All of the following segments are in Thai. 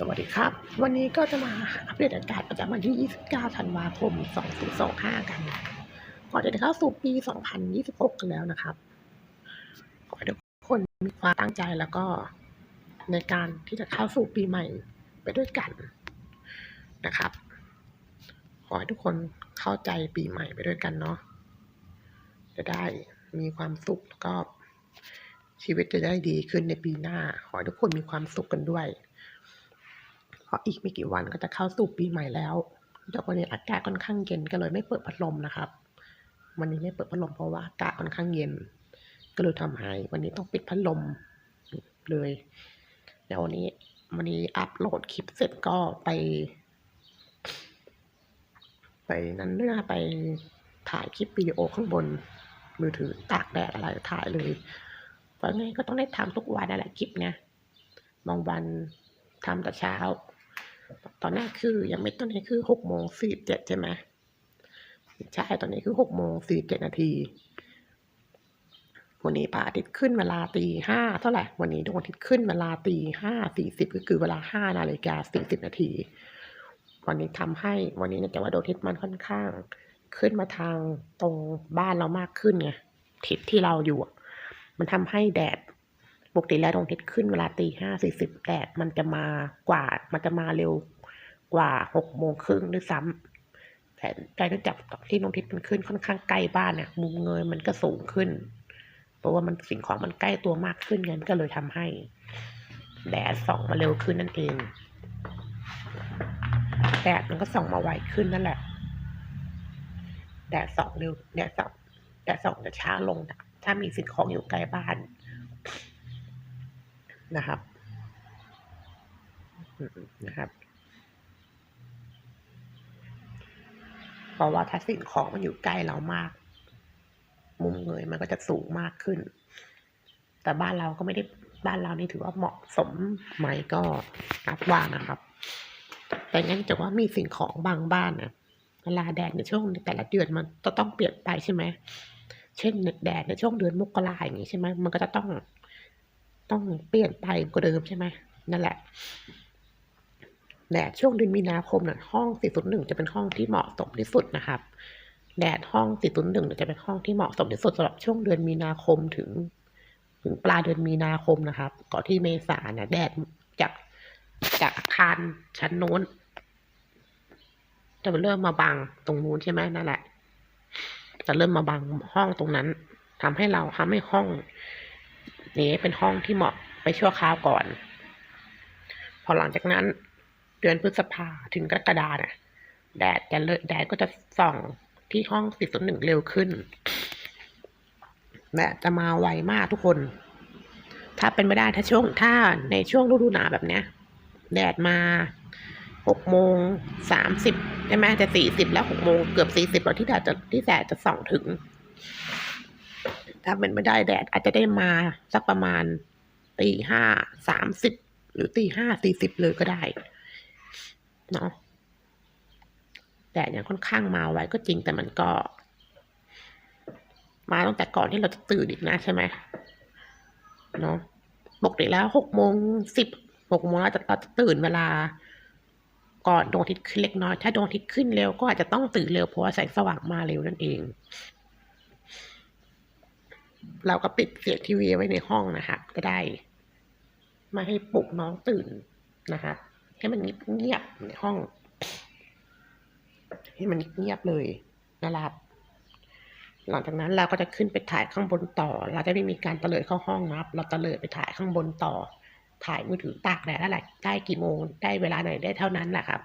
สวัสดีครับ วันนี้ก็จะมาอัปเดตอากาศประจำวันที่ 29 ธันวาคม 2025 กันก่อนจะเข้าสู่ปี 2026 กันแล้วนะครับ ขอให้ทุกคนมีความตั้งใจแล้วก็ในการที่จะเข้าสู่ปีใหม่ไปด้วยกันนะครับ ขอให้ทุกคนเข้าใจปีใหม่ไปด้วยกันเนาะจะได้มีความสุขแล้วก็ชีวิตจะได้ดีขึ้นในปีหน้า ขอให้ทุกคนมีความสุขกันด้วย ราะอีกไม่กี่วันก็จะเข้าสู่ปีใหม่แล้วแต่วันนี้อากาศค่อนข้างเย็นก็เลยไม่เปิดพัดลมนะครับ วันนี้ไม่เปิดพัดลมเพราะว่าอากาศค่อนข้างเย็น ก็เลยทำให้วันนี้ต้องปิดพัดลมเลยเดี๋ยววันนี้วันนี้อัปโหลดคลิปเสร็จก็ไป ไปนั้นเนื้อไปถ่ายคลิปวิดีโอข้างบน มือถือตากแดดอะไรถ่ายเลยเพราะไงก็ต้องได้ทำทุกวันนั่นแหละคลิปเนี่ยบางวันทำแต่เช้า ตอนแรกคือยังไม่ตอนนี้คือหกโมงสี่เจ็ดใช่ไหมใช่ตอนนี้คือหกโมงสี่เจ็ดนาทีวันนี้พระอาทิตย์ขึ้นเวลาตีห้าเท่าไหร่วันนี้ดวงอาทิตย์ขึ้นเวลาตีห้าสี่สิบก็คือเวลาห้านาฬิกาสี่สิบนาที วันนี้ทำให้วันนี้เนี่ยแต่ว่าดวงอาทิตย์มันค่อนข้าง ขึ้นมาทางตรงบ้านเรามากขึ้นไงทิศที่เราอยู่ มันทำให้แดด ปกติแล้วดวงอาทิตย์ขึ้นเวลาตีห้าสี่สิบแดดมันจะมากว่ามันจะมาเร็วกว่าหกโมงครึ่งด้วยซ้ำแต่แต่เนื่องจากที่ดวงอาทิตย์มันขึ้นค่อนข้างใกล้บ้านเนี่ยมุมเงยมันก็สูงขึ้น เพราะว่ามันสิ่งของมันใกล้ตัวมากขึ้นไงมันก็เลยทำให้ แดดส่องมาเร็วขึ้นนั่นเองแดดมันก็ส่องมาไวขึ้นนั่นแหละแดดส่องเร็วแดดส่องแดดส่องจะช้าลงถ้ามีสิ่งของอยู่ใกล้บ้าน นะครับนะครับ เพราะว่าถ้าสิ่งของมันอยู่ใกล้เรามาก มุมเงยมันก็จะสูงมากขึ้น แต่บ้านเราก็ไม่ได้บ้านเรานี่ถือว่าเหมาะสมไหมก็นับว่านะครับ แต่งั้นจะว่ามีสิ่งของบางบ้านนะเวลาแดดในช่วงแต่ละเดือนมันจะต้องเปลี่ยนไปใช่ไหม เช่นแดดในช่วงเดือนมกราอย่างนี้ใช่ไหมมันก็จะต้อง ต้องเปลี่ยนไปกว่าเดิมใช่ไหมนั่นแหละแดดช่วงเดือนมีนาคมน่ะห้อง 401 จะเป็นห้องที่เหมาะสมที่สุดนะครับ แดดห้อง 401 จะเป็นห้องที่เหมาะสมที่สุดสำหรับช่วงเดือนมีนาคมถึง ถึงปลายเดือนมีนาคมนะครับ ก่อนที่เมษาเนี่ยแดดจากจากอาคารชั้นโน้น จะเริ่มมาบังตรงนู้นใช่ไหมนั่นแหละ จะเริ่มมาบังห้องตรงนั้นทำให้เราทำให้ห้อง นี้เป็นห้องที่เหมาะไปชั่วคราวก่อน พอหลังจากนั้น เดือนพฤษภาถึงกรกฎาเนี่ยแดดจะเลแดดก็จะส่องที่ห้อง401เร็วขึ้นแดดจะมาไวมากทุกคน ถ้าเป็นไม่ได้ถ้าช่วงถ้าในช่วงฤดูหนาวแบบเนี้ย แดดมาหกโมงสามสิบใช่ไหมจะสี่สิบแล้วหกโมงเกือบสี่สิบแล้วที่แดดจะที่แดดจะส่องถึง ถ้าเป็นไม่ได้แดดอาจจะได้มาสักประมาณตีห้าสามสิบหรือตีห้าสี่สิบเลยก็ได้เนาะแดดเนี่ยค่อนข้างมาไวก็จริงแต่มันก็ มาตั้งแต่ก่อนที่เราจะตื่นอีกนะใช่ไหมเนาะปกติแล้วหกโมงสิบหกโมงเราจะเราจะตื่นเวลา ก่อนดวงอาทิตย์ขึ้นเล็กน้อย ถ้าดวงอาทิตย์ขึ้นเร็วก็อาจจะต้องตื่นเร็วเพราะว่าแสงสว่างมาเร็วนั่นเอง เราก็ปิดเสียงทีวีไว้ในห้องนะครับก็ได้ไม่ให้ปลุกน้องตื่นนะครับให้มันเงียบในห้อง ให้มันเงียบเลยนะครับหลังจากนั้นเราก็จะขึ้นไปถ่ายข้างบนต่อ เราจะไม่มีการเตลิดเข้าห้องนะครับ เราเตลิดไปถ่ายข้างบนต่อ ถ่ายมือถือตากแดดได้แหละได้กี่โมง ได้เวลาไหนได้เท่านั้นแหละครับ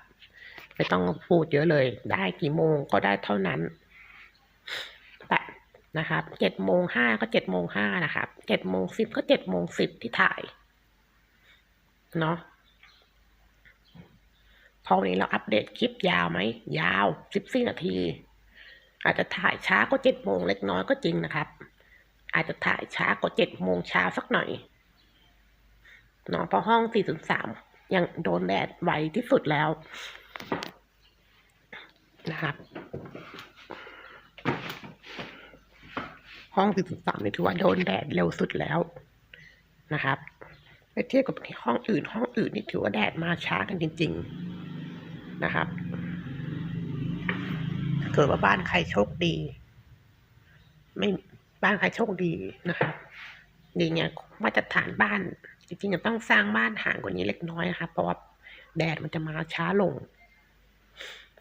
ไม่ต้องพูดเยอะเลย ได้กี่โมงก็ได้เท่านั้น นะครับเจ็ดโมงห้าก็เจ็ดโมงห้านะครับเจ็ดโมงสิบก็เจ็ดโมงสิบที่ถ่าย เนาะพอวันนี้เราอัปเดตคลิปยาวไหม ยาวสิบสี่นาที อาจจะถ่ายช้าก็เจ็ดโมงเล็กน้อยก็จริงนะครับ อาจจะถ่ายช้ากว่าเจ็ดโมงเช้าสักหน่อยเนาะเพราะห้องสี่ถึงสามยังโดนแดดไวที่สุดแล้วนะครับ ห้องสี่สามนี่ถือว่าโดนแดดเร็วสุดแล้วนะครับไปเทียบกับห้องอื่น ห้องอื่นนี่ถือว่าแดดมาช้ากันจริง ๆนะครับเกิดว่าบ้านใครโชคดี ไม่บ้านใครโชคดีนะครับดีเงี้ยมาตรฐานบ้าน จริงๆจะต้องสร้างบ้านห่างกว่านี้เล็กน้อยนะครับเพราะว่าแดดมันจะมาช้าลง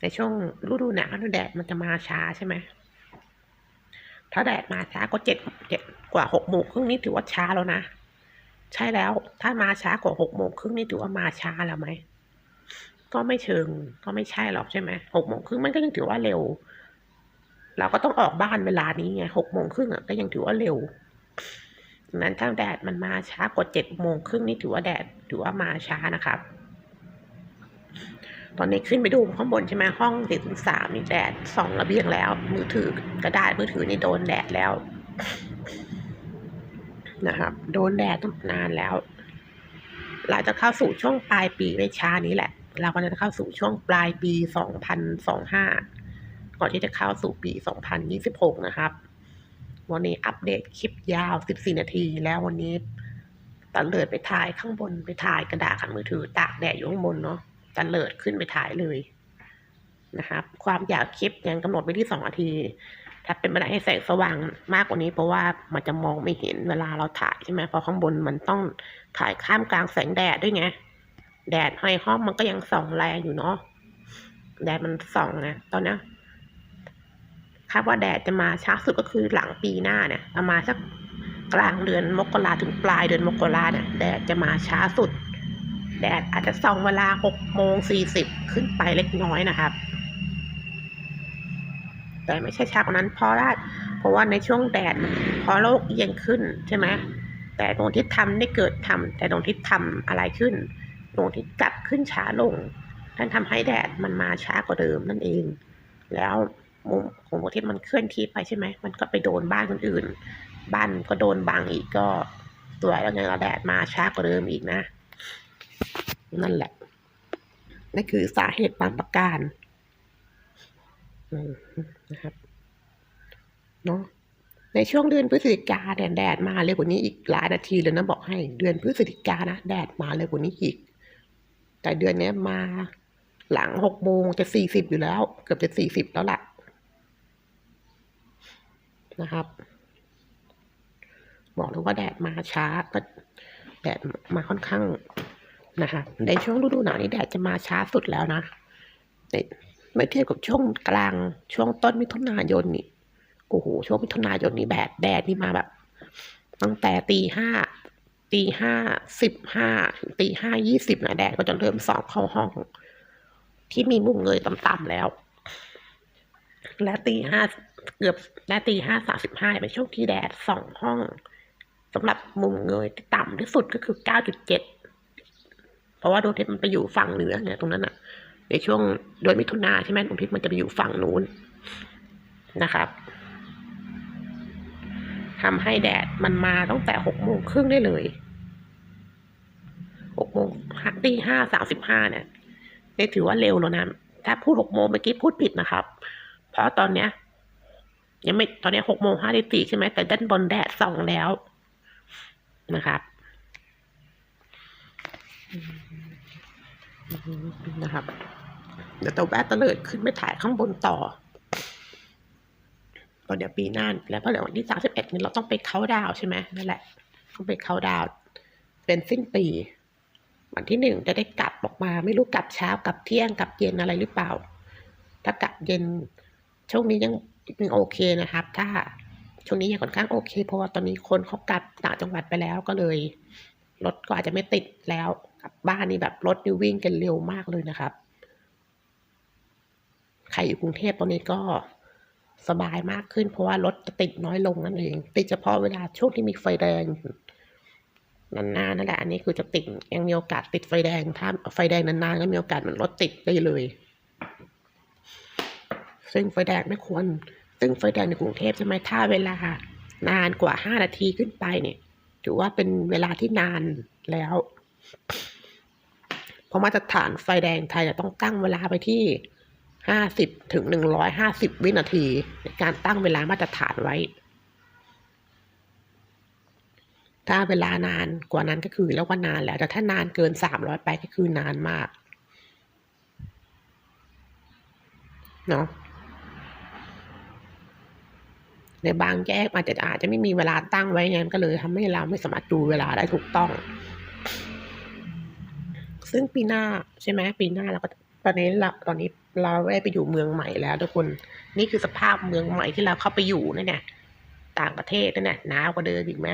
ในช่วงฤดูหนาวแดดมันจะมาช้าใช่ไหม ถ้าแดดมาช้าก็เจ็ดเจ็ดกว่าหกโมงครึ่งนี่ถือว่าช้าแล้วนะ ใช่แล้ว ถ้ามาช้ากว่าหกโมงครึ่งนี่ถือว่ามาช้าแล้วไหมก็ไม่เชิง ก็ไม่ใช่หรอกใช่ไหมหกโมงครึ่งมันก็ยังถือว่าเร็ว เราก็ต้องออกบ้านเวลานี้ไงหกโมงครึ่งอะก็ยังถือว่าเร็วดังนั้นถ้าแดดมันมาช้ากว่าเจ็ดโมงครึ่งนี่ถือว่าแดดถือว่ามาช้านะครับ ตอนนี้ขึ้นไปดูข้างบนใช่ไหมห้องเด็กสามนี่แดดสองระเบียงแล้ว มือถือกระดาษมือถือนี่โดนแดดแล้ว นะครับ โดนแดดตั้งนานแล้วเราจะเข้าสู่ช่วงปลายปีไม่ช้านี้แหละ เราก็จะเข้าสู่ช่วงปลายปีสองพันสองห้าก่อนที่จะเข้าสู่ปีสองพันยี่สิบหกนะครับ วันนี้อัปเดตคลิปยาวสิบสี่นาทีแล้ววันนี้ตันเลิดไปถ่ายข้างบนไปถ่ายกระดาษขันมือถือตากแดดอยู่ข้างบนเนาะ ตันเลิดขึ้นไปถ่ายเลยนะครับ ความยาวคลิปยังกำหนดไว้ที่สองนาที ถ้าเป็นไปได้ให้แสงสว่างมากกว่านี้ เพราะว่ามันจะมองไม่เห็นเวลาเราถ่ายใช่ไหมเพราะข้างบนมันต้องถ่ายข้ามกลางแสงแดดด้วยไงแดดในห้องมันก็ยังส่องแรงอยู่เนาะแดดมันส่องนะตอนนี้คาดว่าแดดจะมาช้าสุดก็คือหลังปีหน้าเนี่ยประมาณสักกลางเดือนมกราถึงปลายเดือนมกราเนี่ยแดดจะมาช้าสุด แดดอาจจะส่องเวลาหกโมงสี่สิบขึ้นไปเล็กน้อยนะครับ แต่ไม่ใช่ช้ากว่านั้นเพราะว่าเพราะว่าในช่วงแดดพอโลกเอียงขึ้นใช่ไหมแต่ดวงอาทิตย์ทำได้เกิดทำแต่ดวงอาทิตย์ทำอะไรขึ้นดวงอาทิตย์กลับขึ้นช้าลงนั่นทำให้แดดมันมาช้ากว่าเดิมนั่นเอง แล้วมุมของดวงอาทิตย์มันเคลื่อนที่ไปใช่ไหมมันก็ไปโดนบ้านคนอื่น บ้านก็โดนบังอีกก็ตัวแล้วไงเราแดดมาช้ากว่าเดิมอีกนะ นั่นแหละนั่นคือสาเหตุบางประการนะครับเนาะในช่วงเดือนพฤศจิกาแดดแดดมาเร็วกว่านี้อีกหลายนาทีเลยนะบอกให้ เดือนพฤศจิกานะแดดมาเร็วกว่านี้อีก แต่เดือนนี้มาหลังหกโมงจะสี่สิบอยู่แล้ว เกือบจะสี่สิบแล้วล่ะนะครับ บอกเลยว่าแดดมาช้าก็แดดมาค่อนข้าง นะคะ ในช่วงฤดูหนาวนี้แดดจะมาช้าสุดแล้วนะในไม่เทียบกับช่วงกลางช่วงต้นมิถุนายนนี่โอ้โหช่วงมิถุนายนนี่แดดแดดนี่มาแบบ ตั้งแต่ตีห้าตีห้าสิบห้าถึงตีห้ายี่สิบนะแดดก็จะเริ่มส่องเข้าห้อง ที่มีมุมเงยต่ำๆแล้ว และตีห้าเกือบและตีห้าสามสิบห้าเป็นช่วงที่แดดส่องห้องสำหรับมุมเงยที่ต่ำที่สุดก็คือเก้าจุดเจ็ด เพราะว่าดวงอาทิตย์มันไปอยู่ฝั่งเหนือเนี่ยตรงนั้นอะในช่วงเดือนมิถุนาใช่ไหมดวงอาทิตย์มันจะไปอยู่ฝั่งนู้นนะครับทำให้แดดมันมาตั้งแต่หกโมงครึ่งได้เลยหกโมงตีห้าสามสิบห้าเนี่ยนี่ถือว่าเร็วแล้วนะถ้าพูดหกโมงเมื่อกี้พูดผิดนะครับ เพราะตอนเนี้ยยังไม่ตอนนี้หกโมงห้าสิบสี่ใช่ไหมแต่ด้านบนแดดส่องแล้วนะครับ นะครับ เดี๋ยวตัวแบตเตอร์ขึ้นไปถ่ายข้างบนต่อตอนเดี๋ยวปีหน้าแล้วเพราะเดี๋ยววันที่สามสิบเอ็ดนี่เราต้องไปเข้าดาวใช่ไหมนั่นแหละต้องไปเข้าดาวเป็นสิ้นปี วันที่หนึ่งจะได้กลับออกมา ไม่รู้กลับเช้ากลับเที่ยงกลับเย็นอะไรหรือเปล่า ถ้ากลับเย็นช่วงนี้ยังยังโอเคนะครับ ถ้าช่วงนี้ยังค่อนข้างโอเค เพราะว่าตอนนี้คนเขากลับต่างจังหวัดไปแล้วก็เลยรถก็อาจจะไม่ติดแล้ว กลับบ้านนี่แบบรถนี่วิ่งกันเร็วมากเลยนะครับ ใครอยู่กรุงเทพตอนนี้ก็สบายมากขึ้น เพราะว่ารถจะติดน้อยลงนั่นเอง ติดเฉพาะเวลาช่วงที่มีไฟแดงนานๆนั่นแหละอันนี้คือจะติดยังมีโอกาสติดไฟแดง ถ้าไฟแดงนานๆก็มีโอกาสมือนรถติดได้เลย ซึ่งไฟแดงไม่ควร ซึ่งไฟแดงในกรุงเทพใช่ไหมถ้าเวลานานกว่าห้านาทีขึ้นไปเนี่ย ถือว่าเป็นเวลาที่นานแล้ว เพราะมาตรฐานไฟแดงไทยจะต้องตั้งเวลาไปที่ห้าสิบถึงหนึ่งร้อยห้าสิบวินาที ในการตั้งเวลามาตรฐานไว้ ถ้าเวลานานกว่านั้นก็คือแล้วว่านานแล้ว แต่ถ้านานเกินสามร้อยไปก็คือนานมากเนาะในบางแยกอาจจะอาจจะไม่มีเวลาตั้งไว้ไงก็เลยทำให้เราไม่สามารถดูเวลาได้ถูกต้อง ซึ่งปีหน้าใช่ไหมปีหน้าเราก็ตอนนี้เราตอนนี้เราได้ไปอยู่เมืองใหม่แล้วทุกคนนี่คือสภาพเมืองใหม่ที่เราเข้าไปอยู่นั่นเนี่ยต่างประเทศนั่นแหละหนาวกว่าเดิมอีกไหม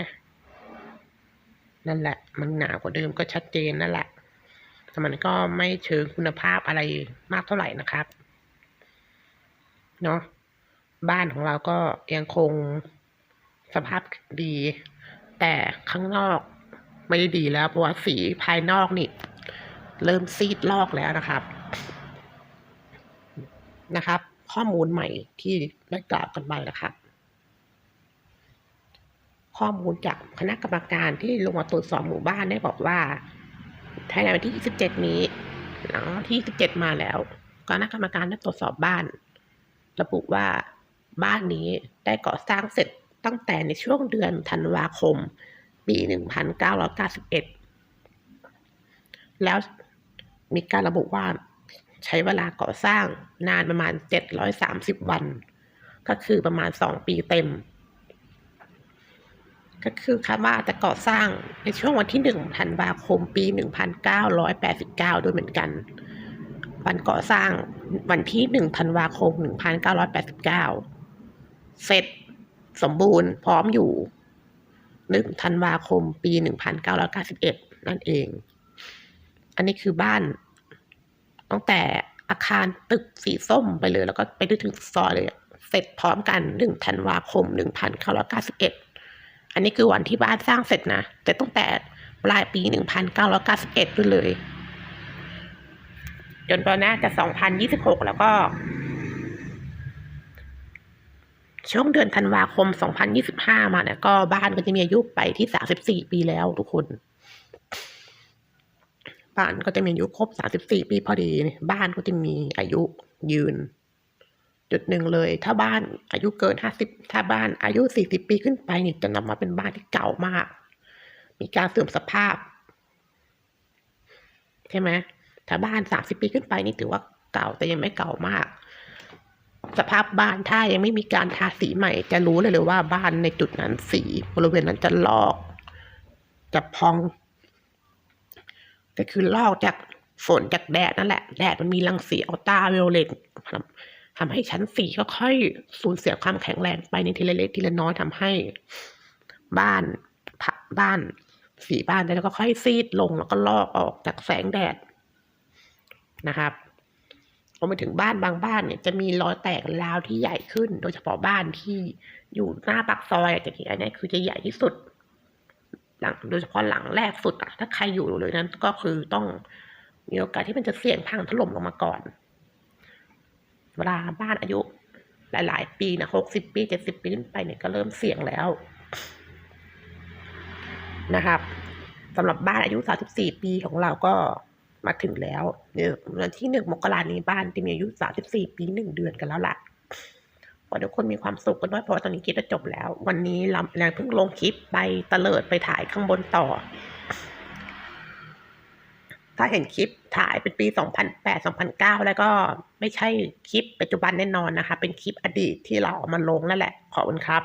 นั่นแหละ มันหนาวกว่าเดิมก็ชัดเจนนั่นแหละแต่มันก็ไม่เชิงคุณภาพอะไรมากเท่าไหร่นะครับเนาะบ้านของเราก็ยังคงสภาพดี แต่ข้างนอกไม่ได้ดีแล้วเพราะว่าสีภายนอกนี่ เริ่มซีดลอกแล้วนะครับนะครับ ข้อมูลใหม่ที่ได้กล่าวกันไปนะครับ ข้อมูลจากคณะกรรมการที่ลงมาตรวจสอบหมู่บ้านได้บอกว่าภายในวันที่ 27 นี้หลังที่ 27 มาแล้วคณะกรรมการได้ตรวจสอบบ้าน ระบุว่าบ้านนี้ได้ก่อสร้างเสร็จตั้งแต่ในช่วงเดือนธันวาคม ปี 1991 แล้ว มีการระบุว่าใช้เวลาก่อสร้างนานประมาณ 730 วัน ก็คือประมาณ 2 ปีเต็ม ก็คือคาดว่าจะก่อสร้างในช่วงวันที่ 1 ธันวาคมปี 1989 ด้วยเหมือนกัน วันก่อสร้างวันที่ 1 ธันวาคม 1989 เสร็จสมบูรณ์พร้อมอยู่ 1 ธันวาคมปี 1991 นั่นเอง อันนี้คือบ้าน ตั้งแต่อาคารตึกสีส้มไปเลย แล้วก็ไปถึงซอยเลยเสร็จพร้อมกัน1ธันวาคม1991อันนี้คือวันที่บ้านสร้างเสร็จนะแต่ตั้งแต่ปลายปี1991ด้วยเก้าสิบเอ็ดเลย จนตอนนี้จะ2026แล้วก็ ช่วงเดือนธันวาคม2025มาเนี่ยก็บ้านก็จะมีอายุไปที่34ปีแล้วทุกคน บ้านก็จะมีอายุครบ34ปีพอดี บ้านก็จะมีอายุยืน จุดหนึ่งเลย ถ้าบ้านอายุเกิน50ถ้าบ้านอายุ40ปีขึ้นไปนี่จะนำมาเป็นบ้านที่เก่ามาก มีการเสื่อมสภาพ ใช่ไหมถ้าบ้าน30ปีขึ้นไปนี่ถือว่าเก่าแต่ยังไม่เก่ามาก สภาพบ้านถ้ายังไม่มีการทาสีใหม่ จะรู้เลยเลยว่าบ้านในจุดนั้นสีบริเวณนั้นจะลอก จะพอง ก็คือลอกจากฝนจากแดดนั่นแหละ แดดมันมีรังสีอัลตราไวโอเลตทำให้ชั้นสีก็ค่อยสูญเสียความแข็งแรงไปในทีละเล็กทีละน้อยทำให้บ้านบ้านสีบ้านแล้วก็ค่อยซีดลงแล้วก็ลอกออกจากแสงแดดนะครับพอไปถึงบ้านบางบ้านเนี่ยจะมีรอยแตกราวที่ใหญ่ขึ้น โดยเฉพาะบ้านที่อยู่หน้าปากซอยจะเห็นอันนี้คือจะใหญ่ที่สุด หลังโดยเฉพาะหลังแรกสุดอะถ้าใครอยู่เลยนั้นก็คือต้องมีโอกาสที่มันจะเสี่ยงพังถล่มลงมาก่อน เวลาบ้านอายุ หลาย ๆ ปีนะหกสิบปีเจ็ดสิบปีขึ้นไปเนี่ยก็เริ่มเสี่ยงแล้วนะครับสำหรับบ้านอายุสาสิบสี่ปีของเราก็มาถึงแล้วเนี่ยวันที่หนึ่งมกรานี้บ้านจะมีอายุสาสิบสี่ปีหนึ่งเดือนกันแล้วล่ะ ขอทุกคนมีความสุขกันด้วยเพราะตอนนี้คลิปจะจบแล้ว วันนี้เราเราเพิ่งลงคลิปไปตะเลิดไปถ่ายข้างบนต่อ ถ้าเห็นคลิปถ่ายเป็นปี 2008 2009 แล้วก็ไม่ใช่คลิปปัจจุบันแน่นอนนะคะ เป็นคลิปอดีตที่เราเอามาลงนั่นแหละ ขอบคุณครับ